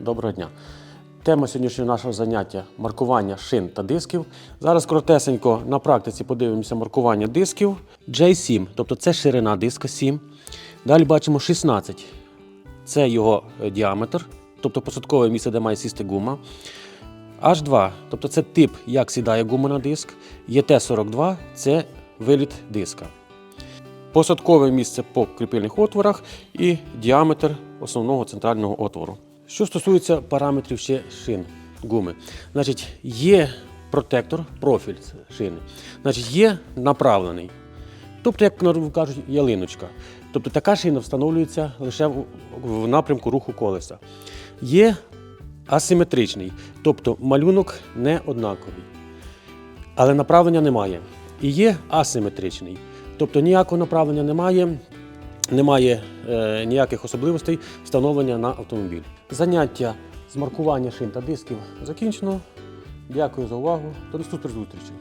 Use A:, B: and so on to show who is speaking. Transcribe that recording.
A: доброго дня. Тема сьогоднішнього нашого заняття маркування шин та дисків. Зараз коротесенько на практиці подивимося маркування дисків. J7, тобто це ширина диска 7. Далі бачимо 16. Це його е, діаметр, тобто посадкове місце, де має сісти гума. H2, тобто це тип, як сідає гума на диск. ЄТ-42 це виліт диска. Посадкове місце по кріпильних отворах і діаметр основного центрального отвору. Що стосується параметрів ще шин гуми, значить, є протектор, профіль шини, значить, є направлений. Тобто, як кажуть, ялиночка. Тобто така шина встановлюється лише в, напрямку руху колеса. Є асиметричний, тобто малюнок не однаковий, але направлення немає. І є асиметричний, тобто ніякого направлення немає, немає е, ніяких особливостей встановлення на автомобіль. Заняття з маркування шин та дисків закінчено. Дякую за увагу. До наступних зустрічей.